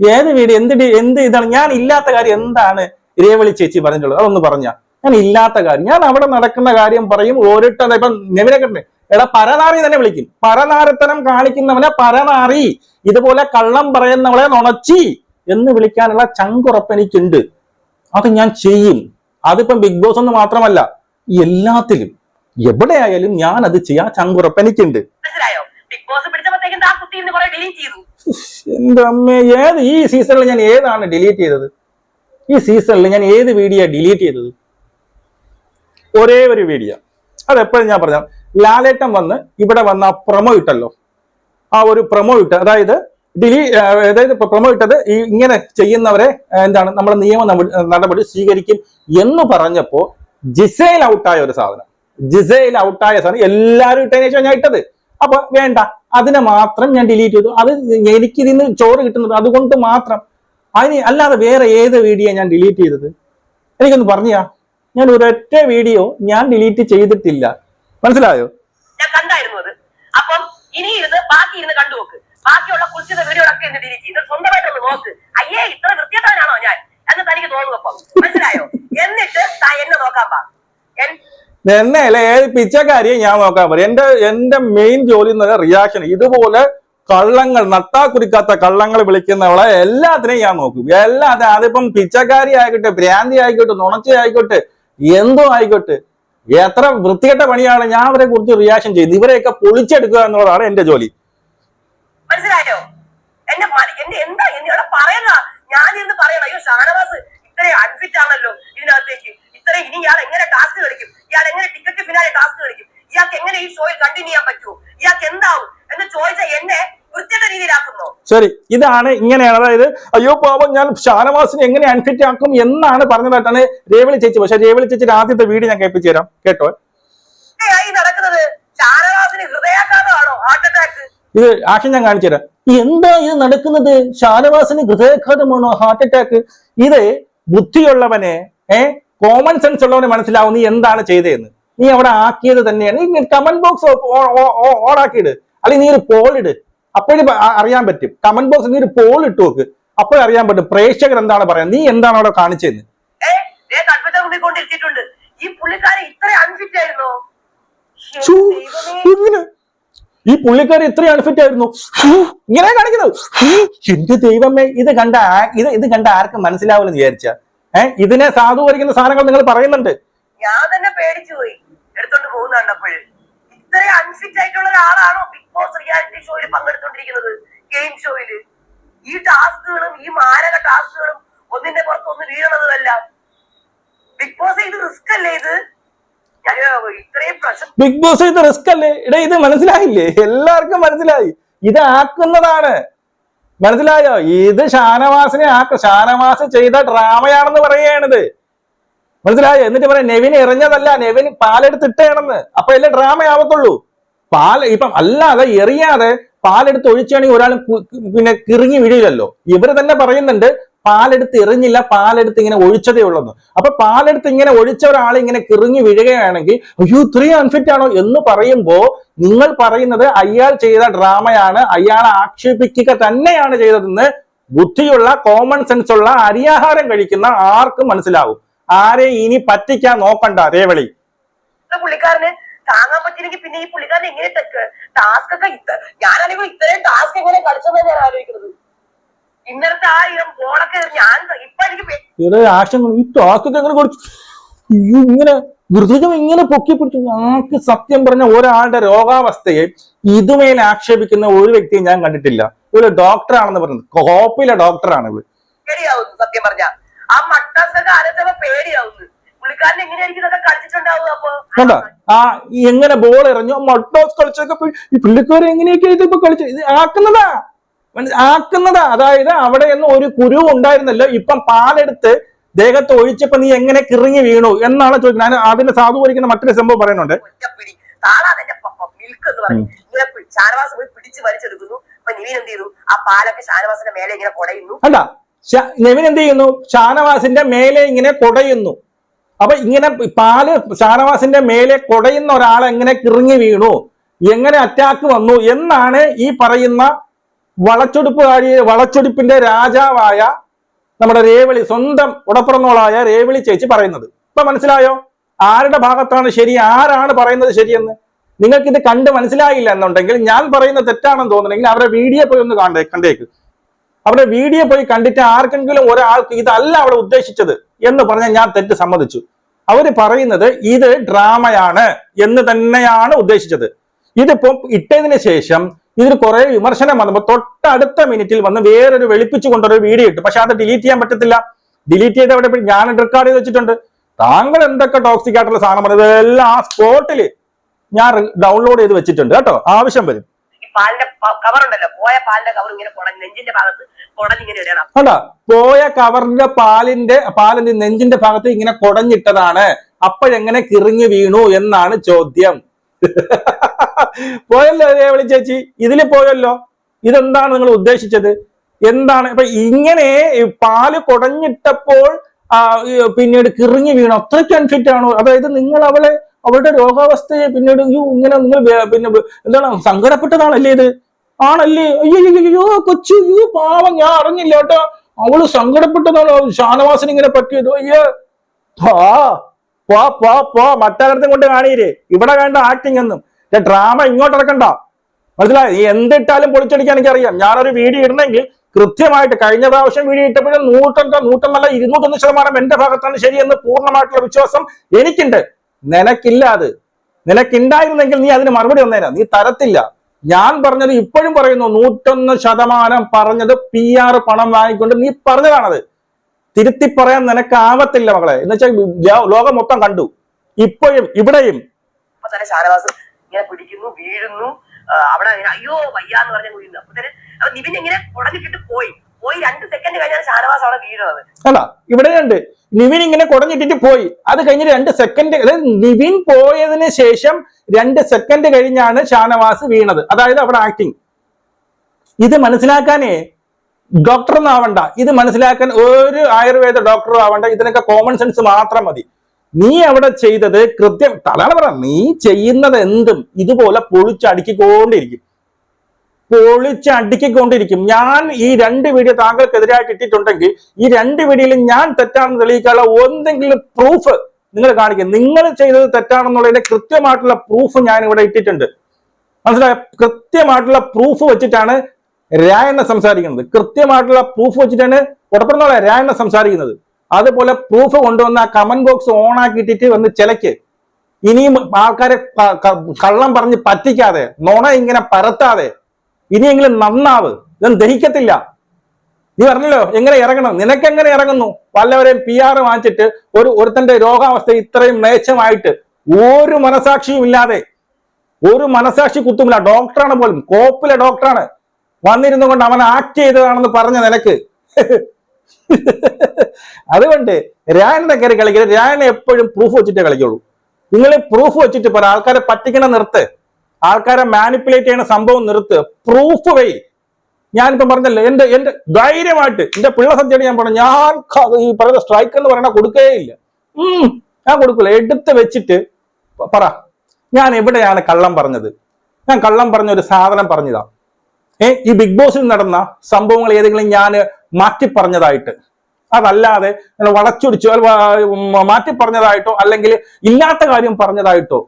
ഏത് വീഡിയോ എന്ത് എന്ത് ഇതാണ്? ഞാൻ ഇല്ലാത്ത കാര്യം എന്താണ്? രേവളി ചേച്ചി പറഞ്ഞിട്ടുള്ളത്. അതൊന്ന് പറഞ്ഞ ഞാൻ ഇല്ലാത്ത കാര്യം ഞാൻ അവിടെ നടക്കുന്ന കാര്യം പറയും ഓരോരുത്തർ ഇപ്പൊ നെവിനെ കണ്ടേ എടാ പരനാറി തന്നെ വിളിക്കും. പരനാരത്തനം കാണിക്കുന്നവനെ പരനാറി. ഇതുപോലെ കള്ളം പറയുന്നവളെ നുണച്ചി എന്ന് വിളിക്കാനുള്ള ചങ്കുറപ്പ് എനിക്കുണ്ട്. അത് ഞാൻ ചെയ്യും. അതിപ്പം ബിഗ് ബോസ് എന്ന് മാത്രമല്ല എല്ലാത്തിലും എവിടെയായാലും ഞാൻ അത് ചെയ്യാൻ ചങ്കുറപ്പ് എനിക്കുണ്ട്. മനസ്സിലായോ? ബിഗ് ബോസ് പിടിച്ചപ്പോഴത്തേക്കും ചെയ്തു. എന്റെ അമ്മ ഏത് ഈ സീസണിൽ ഞാൻ ഏതാണ് ഡിലീറ്റ് ചെയ്തത്? ഈ സീസണിൽ ഞാൻ ഏത് വീഡിയോ ഡിലീറ്റ് ചെയ്തത്? ഒരേ ഒരു വീഡിയോ അതെപ്പോഴും ഞാൻ പറഞ്ഞ ലാലേട്ടൻ വന്ന് ഇവിടെ വന്ന ആ പ്രൊമോ ഇട്ടല്ലോ. ആ ഒരു പ്രൊമോ ഇട്ട് അതായത് ഡിലീ അതായത് പ്രൊമോ ഇട്ടത് ഈ ഇങ്ങനെ ചെയ്യുന്നവരെ എന്താണ് നമ്മൾ നിയമ നടപടി- സ്വീകരിക്കും എന്ന് പറഞ്ഞപ്പോ ജിസൈൽ ഔട്ടായ ഒരു സാധനം. ജിസൈൽ ഔട്ടായ സാധനം എല്ലാവരും ഇട്ടതിനു ശേഷം ഞാൻ ഇട്ടത്. അപ്പൊ വേണ്ട അതിനെ മാത്രം ഞാൻ ഡിലീറ്റ് ചെയ്തു. അത് എനിക്ക് ഇതിന് ചോറ് കിട്ടുന്നത് അതുകൊണ്ട് മാത്രം. അതിന് അല്ലാതെ വേറെ ഏത് വീഡിയോ ഞാൻ ഡിലീറ്റ് ചെയ്തത്? എനിക്കൊന്ന് പറഞ്ഞാ ഞാൻ ഒരൊറ്റ വീഡിയോ ഞാൻ ഡിലീറ്റ് ചെയ്തിട്ടില്ല. മനസ്സിലായോ? ഞാൻ കണ്ടായിരുന്നു അത്. അപ്പം ഇനി ബാക്കി കണ്ടു നോക്ക്. ബാക്കിയുള്ള ഒന്ന് ഡിലീറ്റ് നോക്ക്. അയ്യേ ഇത്ര ഞാൻ? എന്ന് തനിക്ക് തോന്നുന്നു അപ്പം. മനസ്സിലായോ? എന്നിട്ട് എന്നെ നോക്കാൻ എന്നെ അല്ലെ ഏത് പിച്ചക്കാരിയെ ഞാൻ നോക്കാൻ പറയും? എന്റെ എന്റെ മെയിൻ ജോലി എന്ന് റിയാക്ഷൻ ഇതുപോലെ കള്ളങ്ങൾ നട്ടാ കുടിക്കാത്ത കള്ളങ്ങൾ വിളിക്കുന്നവളെ എല്ലാത്തിനെയും ഞാൻ നോക്കും. എല്ലാത്തിനും അതിപ്പം പിച്ചക്കാരി ആയിക്കോട്ടെ ഭ്രാന്തി ആയിക്കോട്ടെ നുണച്ച ആയിക്കോട്ടെ എന്തോ ആയിക്കോട്ടെ. എത്ര വൃത്തികെട്ട പണിയാണ് ഞാൻ അവരെ കുറിച്ച് റിയാക്ഷൻ ചെയ്യുന്നത്. ഇവരെയൊക്കെ പൊളിച്ചെടുക്കുക എന്നുള്ളതാണ് എന്റെ ജോലി. മനസ്സിലായോ? എന്റെ എന്താ എന്നോട് പറയുന്ന ഞാൻ ഇന്ന് പറയണം അയ്യോ ഷാനവാസ് ഇത്രയും അൺഫിറ്റ് ആണല്ലോ ഇതിനകത്തേക്ക്. ഇത്രയും ഇനി ഇയാൾ എങ്ങനെ ടാസ്ക് കളിക്കും? ഇയാൾ എങ്ങനെ ടിക്കറ്റ് ഫിനാലെ ടാസ്ക് കളിക്കും? ഇയാൾക്ക് എങ്ങനെ ഈ ഷോയിൽ കണ്ടിന്യൂ ചെയ്യാൻ പറ്റുമോ ഇയാൾക്ക് എന്താവും? എന്ന് ചോദിച്ച എന്നെ ശരി ഇതാണ് ഇങ്ങനെയാണ്. അതായത് അയ്യോ പാവം ഞാൻ ഷാനവാസിനെ എങ്ങനെ അൺഫിറ്റ് ആക്കും എന്നാണ് പറഞ്ഞതായിട്ടാണ് രേവളി ചേച്ചി. പക്ഷെ രേവളി ചേച്ചി ആദ്യത്തെ വീട് ഞാൻ കേൾപ്പിച്ചു തരാം. കേട്ടോ? നടക്കുന്നത്? ഷാനവാസിന് ഹൃദയാഘാതമാണോ? ഹാർട്ട് അറ്റാക്ക് ഇത് ആക്ഷൻ ഞാൻ കാണിച്ചു തരാം. എന്താ ഇത് നടക്കുന്നത്? ഷാനവാസിന് ഹൃദയാഘാതമാണോ? ഹാർട്ട് അറ്റാക്ക് ഇത് ബുദ്ധിയുള്ളവനെ ഏ കോമൺ സെൻസ് ഉള്ളവന് മനസ്സിലാവും നീ എന്താണ് ചെയ്തതെന്ന്. നീ അവിടെ ആക്കിയത് തന്നെയാണ്. നീ കമന്റ് ബോക്സ് ഓണാക്കിയിട് അല്ലെങ്കിൽ നീ ഒരു പോൾ ഇട്. അപ്പോഴും അറിയാൻ പറ്റും. കമന്റ് ബോക്സ് നീ ഒരു പോൾ ഇട്ട് നോക്ക്. അപ്പോഴും അറിയാൻ പറ്റും പ്രേക്ഷകർ എന്താണ് പറയുന്നത് നീ എന്താണ് അവിടെ കാണിച്ചതെന്ന്. ഈ പുള്ളിക്കാരൻ ഇത്ര അൺഫിറ്റ് ആയിരുന്നോ? ഈ പുള്ളിക്കാരി ഇത്ര അൺഫിറ്റ് ആയിരുന്നു. ഇങ്ങനെ കാണിക്കുന്നത്. എന്റെ ദൈവമേ ഇത് കണ്ട ഇത് ഇത് കണ്ട ആർക്കും മനസ്സിലാവില്ലെന്ന് വിചാരിച്ച? ഏഹ് ഇതിനെ സാധൂകരിക്കുന്ന സാധനങ്ങൾ നിങ്ങൾ പറയുന്നുണ്ട്. ഞാൻ തന്നെ പേടിച്ചു പോയി. എടുത്തോണ്ട് പോകുന്ന കണ്ടപ്പോൾ ഇത്രയും അൺഫിറ്റ് ആയിട്ടുള്ള ഒരാളാണോ ബിഗ് ബോസ് റിയാലിറ്റി ഷോയിൽ പങ്കെടുത്തോണ്ടിരിക്കുന്നത്? ഗെയിം ഷോയിൽ ഈ ടാസ്കുകളും ഈ മാരക ടാസ്കുകളും ഒന്നിന്റെ പുറത്ത് ഒന്ന് വീഴണതുമല്ല. ബിഗ് ബോസ് ഇത് റിസ്ക് അല്ലേ ഇത്? ബിഗ് ബോസ് ഇത് റിസ്ക് അല്ലേ? ഇട ഇത് മനസ്സിലായില്ലേ? എല്ലാവർക്കും മനസ്സിലായി. ഇത് ആക്കുന്നതാണ്. മനസ്സിലായോ? ഇത് ഷാനവാസിനെ ആ ഷാനവാസ് ചെയ്ത ഡ്രാമയാണെന്ന് പറയുകയാണിത്. മനസ്സിലായോ? എന്നിട്ട് പറയാം നെവിൻ എറിഞ്ഞതല്ല നെവിൻ പാലെടുത്തിട്ടേണെന്ന് അപ്പൊ അല്ലേ ഡ്രാമ ആവത്തുള്ളൂ പാൽ ഇപ്പം അല്ലാതെ എറിയാതെ പാലെടുത്ത് ഒഴിച്ചാണെങ്കിൽ ഒരാൾ പിന്നെ കിറങ്ങി വീഴില്ലല്ലോ. ഇവർ തന്നെ പറയുന്നുണ്ട് പാലെടുത്ത് എറിഞ്ഞില്ല പാലെടുത്ത് ഇങ്ങനെ ഒഴിച്ചതേ ഉള്ളെന്ന്. അപ്പൊ പാലെടുത്ത് ഇങ്ങനെ ഒഴിച്ച ഒരാൾ ഇങ്ങനെ കിറങ്ങി വീഴുകയാണെങ്കിൽ അയ്യോ ഇത്രയും അൺഫിറ്റ് ആണോ? എന്ന് പറയുമ്പോ നിങ്ങൾ പറയുന്നത് അയാൾ ചെയ്ത ഡ്രാമയാണ് അയാൾ ആക്ഷേപിക്കുക തന്നെയാണ് ചെയ്തതെന്ന് ബുദ്ധിയുള്ള കോമൺ സെൻസ് ഉള്ള അരിയാഹാരം കഴിക്കുന്ന ആർക്കും മനസ്സിലാവും. ആരെ ഇനി പറ്റിക്കാൻ നോക്കണ്ട രേവളി. പുള്ളിക്കാരന് താങ്ങാൻ പറ്റില്ലെങ്കിൽ പിന്നെ ഈ പുള്ളിക്കാരൻ എങ്ങനെ ടാസ്ക് ഒക്കെ ഞാനാണെങ്കിൽ ഇത്രയും ടാസ്ക് എങ്ങനെ കളിച്ചെന്ന് ഞാൻ ആലോചിക്കുന്നത്. ഇന്നലത്തെ ആ ബോളൊക്കെ ഞാൻ ഇപ്പൊ എനിക്ക് ഇത് ഈ ടോക്കൊക്കെ എങ്ങനെ കൊടുത്തു? ഇങ്ങനെ മൃദുജം ഇങ്ങനെ പൊക്കി പിടിച്ചു. ഞങ്ങൾക്ക് സത്യം പറഞ്ഞ ഒരാളുടെ രോഗാവസ്ഥയെ ഇതുമേൽ ആക്ഷേപിക്കുന്ന ഒരു വ്യക്തിയും ഞാൻ കണ്ടിട്ടില്ല. ഒരു ഡോക്ടറാണെന്ന് പറഞ്ഞത്. കോപ്പിലെ ഡോക്ടറാണ് ഇവൾ. പേടിയാവുന്നു സത്യം പറഞ്ഞ. ആ മട്ടാസൊക്കെ ആലോചിച്ചപ്പോ പേടിയാവുന്നു. കണ്ട? ആ എങ്ങനെ ബോൾ എറിഞ്ഞു മട്ടോസ് കളിച്ചൊക്കെ ഈ പുള്ളിക്കാരെ എങ്ങനെയൊക്കെ ഇതിപ്പോ കളിച്ചു ഇത് ആക്കുന്നതാ? ആക്കുന്നതാ അതായത് അവിടെ നിന്ന് ഒരു കുരു ഉണ്ടായിരുന്നല്ലോ. ഇപ്പം പാലെടുത്ത് ദേഹത്ത് ഒഴിച്ചപ്പോ നീ എങ്ങനെ കിറങ്ങി വീണു എന്നാണ് ചോദിക്കുന്നത് ഞാൻ അതിന്റെ സാധൂകരിക്കുന്ന മറ്റൊരു സംഭവം പറയുന്നുണ്ട്. മിൽക്ക് എന്ന് ഇങ്ങനെ ഷാനവാസ് പോയി പിടിച്ച് വലിച്ചെടുക്കുന്നു. അപ്പൊ നിവീൻ എന്ത് ചെയ്തു ആ പാലൊക്കെ ഷാനവാസിന്റെ മേലെ ഇങ്ങനെ കൊടയുന്നു. അല്ല നെവിൻ എന്ത് ചെയ്യുന്നു? ഷാനവാസിന്റെ മേലെ ഇങ്ങനെ കൊടയുന്നു. അപ്പൊ ഇങ്ങനെ പാൽ ഷാനവാസിന്റെ മേലെ കൊടയുന്ന ഒരാൾ എങ്ങനെ കിറങ്ങി വീണു? എങ്ങനെ അറ്റാക്ക് വന്നു? എന്നാണ് ഈ പറയുന്ന വളച്ചൊടുപ്പുകാരി വളച്ചൊടുപ്പിന്റെ രാജാവായ നമ്മുടെ രേവളി സ്വന്തം ഉടപ്പുറന്നോളായ രേവളി ചേച്ചി പറയുന്നത്. ഇപ്പൊ മനസ്സിലായോ? ആരുടെ ഭാഗത്താണ് ശരി ആരാണ് പറയുന്നത് ശരിയെന്ന്? നിങ്ങൾക്ക് ഇത് കണ്ട് മനസ്സിലായില്ല എന്നുണ്ടെങ്കിൽ ഞാൻ പറയുന്നത് തെറ്റാണെന്ന് തോന്നുന്നെങ്കിൽ അവരുടെ വീഡിയോ പോയി ഒന്ന് കണ്ടേ കണ്ടേക്ക്. അവരുടെ വീഡിയോ പോയി കണ്ടിട്ട് ആർക്കെങ്കിലും ഒരാൾക്ക് ഇതല്ല അവിടെ ഉദ്ദേശിച്ചത് എന്ന് പറഞ്ഞാൽ ഞാൻ തെറ്റ് സമ്മതിച്ചു. അവർ പറയുന്നത് ഇത് ഡ്രാമയാണ് എന്ന് തന്നെയാണ് ഉദ്ദേശിച്ചത്. ഇതിപ്പോ ഇട്ടതിന് ശേഷം ഇതിന് കുറെ വിമർശനം വന്നപ്പോൾ തൊട്ടടുത്ത മിനിറ്റിൽ വന്ന് വേറൊരു വെളുപ്പിച്ചു കൊണ്ടൊരു വീഡിയോ ഇട്ടു. പക്ഷെ അത് ഡിലീറ്റ് ചെയ്യാൻ പറ്റത്തില്ല. ഡിലീറ്റ് ചെയ്ത് അവിടെ ഞാൻ റെക്കോർഡ് ചെയ്ത് വെച്ചിട്ടുണ്ട്. താങ്കൾ എന്തൊക്കെ ടോക്സിക് ആയിട്ടുള്ള സാധനം പറഞ്ഞത് ഇതെല്ലാം ആ സ്പോട്ടിൽ ഞാൻ ഡൗൺലോഡ് ചെയ്ത് വെച്ചിട്ടുണ്ട് കേട്ടോ. ആവശ്യം വരും. പാലിന്റെ കവർ ഉണ്ടല്ലോ. പോയ പാലിന്റെ കവർ ഇങ്ങനെ കുടഞ്ഞ് നെഞ്ചിന്റെ ഭാഗത്ത് കുടഞ്ഞിങ്ങനെ ഇടണം കണ്ടോ? പോയ കവറിന്റെ പാലിന്റെ പാലിന്റെ നെഞ്ചിന്റെ ഭാഗത്ത് ഇങ്ങനെ കുടഞ്ഞിട്ടതാണ് അപ്പോഴെങ്ങനെ കിറിഞ്ഞു വീണു എന്നാണ് ചോദ്യം. [LAUGHS] പോയല്ലോ രേവളി ചേച്ചി. ഇതിൽ പോയല്ലോ. ഇതെന്താണ് നിങ്ങൾ ഉദ്ദേശിച്ചത്? എന്താണ്? ഇപ്പൊ ഇങ്ങനെ പാൽ കുടഞ്ഞിട്ടപ്പോൾ പിന്നീട് കിറിഞ്ഞു വീണു. അത്രയ്ക്ക് അൺഫിറ്റ് ആണോ? അതായത് നിങ്ങൾ അവളെ അവളുടെ രോഗാവസ്ഥയെ പിന്നീട് അയ്യോ ഇങ്ങനെ നിങ്ങൾ പിന്നെ എന്താണ് സങ്കടപ്പെട്ടതാണല്ലേ ഇത്? ആണല്ലേ? അയ്യോ അയ്യോ, കൊച്ചു അയ്യോ പാവം ഞാൻ അറിഞ്ഞില്ല കേട്ടോ. അവൾ സങ്കടപ്പെട്ടതാണോ. ഷാനവാസിന് ഇങ്ങനെ പറ്റിയത്. അയ്യോ. പോ പോ പോ പോ മറ്റകടത്തും കൊണ്ട് കാണീര് ഇവിടെ വേണ്ട ആക്ടിങ് ഒന്നും ഡ്രാമ ഇങ്ങോട്ട് ഇറക്കണ്ട. മനസ്സിലായി? എന്തിട്ടാലും പൊളിച്ചടിക്കാൻ എനിക്കറിയാം. ഞാനൊരു വീഡിയോ ഇടണമെങ്കിൽ കൃത്യമായിട്ട് കഴിഞ്ഞ പ്രാവശ്യം വീഡിയോ ഇട്ടപ്പോഴും നൂറ്റൊന്ന് നൂറ്റൊന്നല്ല ഇരുന്നൂറ്റൊന്ന് ശതമാനം എന്റെ ഭാഗത്താണ് ശരിയെന്ന് പൂർണമായിട്ടുള്ള വിശ്വാസം എനിക്കുണ്ട്. നിനക്കില്ല അത്. നിനക്കുണ്ടായിരുന്നെങ്കിൽ നീ അതിന് മറുപടി വന്നേരാ നീ തരത്തില്ല. ഞാൻ പറഞ്ഞത് ഇപ്പോഴും പറയുന്നു നൂറ്റൊന്ന് ശതമാനം പറഞ്ഞത് പി പണം വാങ്ങിക്കൊണ്ട് നീ പറഞ്ഞതാണത്. തിരുത്തി പറയാൻ നിനക്കാവത്തില്ല മകളെ എന്ന് വെച്ചാൽ ലോകം മൊത്തം കണ്ടു. ഇപ്പോഴും ഇവിടെയും. ഷാനവാസ് ഇങ്ങനെ പിടിക്കുന്നു വീഴുന്നു. അവിടെ അയ്യോ വയ്യാന്ന് പറഞ്ഞ വീഴുന്നു. അപ്പൊ തന്നെ നിവിൻ ഇങ്ങനെ കുടഞ്ഞിട്ടിട്ട് പോയി. പോയി രണ്ട് സെക്കൻഡ് കഴിഞ്ഞാണ് ഷാനവാസ് അവിടെ വീഴുന്നത്. അല്ല ഇവിടെയുണ്ട്. നിവിൻ ഇങ്ങനെ കുടഞ്ഞിട്ടിട്ട് പോയി. അത് കഴിഞ്ഞ് രണ്ട് സെക്കൻഡ് അതായത് നിവിൻ പോയതിന് ശേഷം രണ്ട് സെക്കൻഡ് കഴിഞ്ഞാണ് ഷാനവാസ് വീണത്. അതായത് അവിടെ ആക്ടിങ് ഇത് മനസ്സിലാക്കാനേ ഡോക്ടറൊന്നും ആവണ്ട. ഇത് മനസ്സിലാക്കാൻ ഒരു ആയുർവേദ ഡോക്ടറും ആവണ്ട ഇതിനൊക്കെ കോമൺ സെൻസ് മാത്രം മതി. നീ അവിടെ ചെയ്തത് കൃത്യം. തലാണ് പറ നീ ചെയ്യുന്നത് എന്തും ഇതുപോലെ പൊളിച്ചടുക്കിക്കൊണ്ടിരിക്കും പൊളിച്ചടുക്കിക്കൊണ്ടിരിക്കും ഞാൻ ഈ രണ്ട് വീഡിയോ താങ്കൾക്കെതിരായിട്ട് ഇട്ടിട്ടുണ്ടെങ്കിൽ ഈ രണ്ട് വീഡിയോയിലും ഞാൻ തെറ്റാണെന്ന് തെളിയിക്കാനുള്ള എന്തെങ്കിലും പ്രൂഫ് നിങ്ങൾ കാണിക്കും. നിങ്ങൾ ചെയ്തത് തെറ്റാണെന്നുള്ളതിന്റെ കൃത്യമായിട്ടുള്ള പ്രൂഫ് ഞാൻ ഇവിടെ ഇട്ടിട്ടുണ്ട്. മനസ്സിലായ? കൃത്യമായിട്ടുള്ള പ്രൂഫ് വെച്ചിട്ടാണ് രായണ്ണ സംസാരിക്കുന്നത്. കൃത്യമായിട്ടുള്ള പ്രൂഫ് വെച്ചിട്ടാണ് ഉടപ്പുറന്നുള്ള രായണ്ണ സംസാരിക്കുന്നത്. അതുപോലെ പ്രൂഫ് കൊണ്ടുവന്ന ആ കമന്റ് ബോക്സ് ഓൺ ആക്കിയിട്ടിട്ട് വന്ന് ചിലക്ക് ഇനിയും ആൾക്കാരെ കള്ളം പറഞ്ഞ് പറ്റിക്കാതെ നുണ ഇങ്ങനെ പരത്താതെ ഇനിയെങ്കിലും നന്നാവ് ഇതൊന്നും ദഹിക്കത്തില്ല. നീ പറഞ്ഞല്ലോ എങ്ങനെ ഇറങ്ങണം? നിനക്ക് എങ്ങനെ ഇറങ്ങുന്നു? വല്ലവരെയും പി ആർ വാങ്ങിച്ചിട്ട് ഒരു ഒരുത്തന്റെ രോഗാവസ്ഥ ഇത്രയും മേച്ചമായിട്ട് ഒരു മനസാക്ഷിയും ഇല്ലാതെ ഒരു മനസാക്ഷി കുത്തുമില്ല. ഡോക്ടറാണ് പോലും കോപ്പിലെ ഡോക്ടറാണ് വന്നിരുന്നു കൊണ്ട് അവൻ ആക്ട് ചെയ്തതാണെന്ന് പറഞ്ഞ നിനക്ക് അതുകൊണ്ട് രായനെ കയറി കളിക്കരുത്. രായനെ എപ്പോഴും പ്രൂഫ് വെച്ചിട്ടേ കളിക്കുള്ളൂ. നിങ്ങൾ പ്രൂഫ് വെച്ചിട്ട് പറ ആൾക്കാരെ പറ്റിക്കണ നിർത്ത്. ആൾക്കാരെ മാനിപ്പുലേറ്റ് ചെയ്യണ സംഭവം നിർത്ത്. Proof why. ഞാനിപ്പം പറഞ്ഞല്ലോ എന്റെ എന്റെ ധൈര്യമായിട്ട് എന്റെ പിള്ള സത്യമായിട്ട് ഞാൻ പറഞ്ഞു ഞാൻ ഈ പറയുന്ന സ്ട്രൈക്ക് എന്ന് പറയണ കൊടുക്കേ ഇല്ല ഞാൻ കൊടുക്കില്ല എടുത്ത് വെച്ചിട്ട് പറ. ഞാൻ എവിടെയാണ് കള്ളം പറഞ്ഞത്? ഞാൻ കള്ളം പറഞ്ഞ ഒരു സാധനം പറഞ്ഞതാ. ഏ ഈ ബിഗ് ബോസിൽ നടന്ന സംഭവങ്ങൾ ഏതെങ്കിലും ഞാൻ മാറ്റി പറഞ്ഞതായിട്ട്. അതല്ലാതെ വളച്ചൊടിച്ചു മാറ്റി പറഞ്ഞതായിട്ടോ അല്ലെങ്കിൽ ഇല്ലാത്ത കാര്യം പറഞ്ഞതായിട്ടോ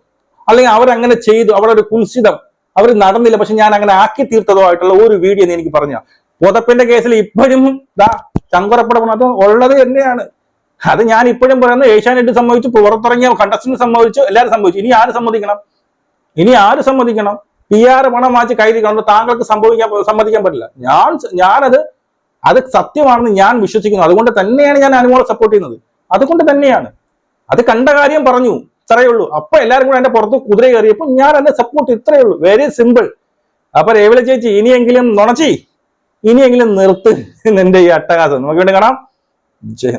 അല്ലെങ്കിൽ അവരങ്ങനെ ചെയ്തു അവിടെ ഒരു കുൽസിതം അവർ നടന്നില്ല പക്ഷെ ഞാൻ അങ്ങനെ ആക്കി തീർത്തതോ ആയിട്ടുള്ള ഒരു വീഡിയോ എനിക്ക് പറഞ്ഞ. പുതപ്പിന്റെ കേസിൽ ഇപ്പോഴും ദാ ചങ്കുറപ്പടം അത് ഉള്ളത് തന്നെയാണ്. അത് ഞാൻ ഇപ്പോഴും പറയുന്നത് ഏഷ്യാനെറ്റ് സംഭവിച്ചു പുറത്തിറങ്ങിയ കണ്ടസ്റ്റന്റ് സംഭവിച്ചു എല്ലാവരും സംഭവിച്ചു ഇനി ആര് സമ്മതിക്കണം? ഇനി ആര് സമ്മതിക്കണം? പി ആർ പണം വാങ്ങിച്ച് കയ്യിരിക്കണം താങ്കൾക്ക് സംഭവിക്കാൻ സമ്മതിക്കാൻ പറ്റില്ല. ഞാൻ ഞാനത് അത് സത്യമാണെന്ന് ഞാൻ വിശ്വസിക്കുന്നു. അതുകൊണ്ട് തന്നെയാണ് ഞാൻ അനുമോളെ സപ്പോർട്ട് ചെയ്യുന്നത്. അതുകൊണ്ട് തന്നെയാണ്. അത് കണ്ട കാര്യം പറഞ്ഞു. ഇത്രയേ ഉള്ളൂ. അപ്പൊ എല്ലാവരും കൂടെ എന്റെ പുറത്ത് കുതിര കയറിയപ്പോൾ ഞാൻ എന്നെ സപ്പോർട്ട് ഇത്രയേ ഉള്ളൂ. വെരി സിമ്പിൾ അപ്പൊ രേവിള ചേച്ചി ഇനിയെങ്കിലും നുണച്ചി. ഇനിയെങ്കിലും നിർത്ത്. നിന്റെ ഈ അട്ടഹാസം. നമുക്ക് വേണ്ടി കാണാം. ജയ്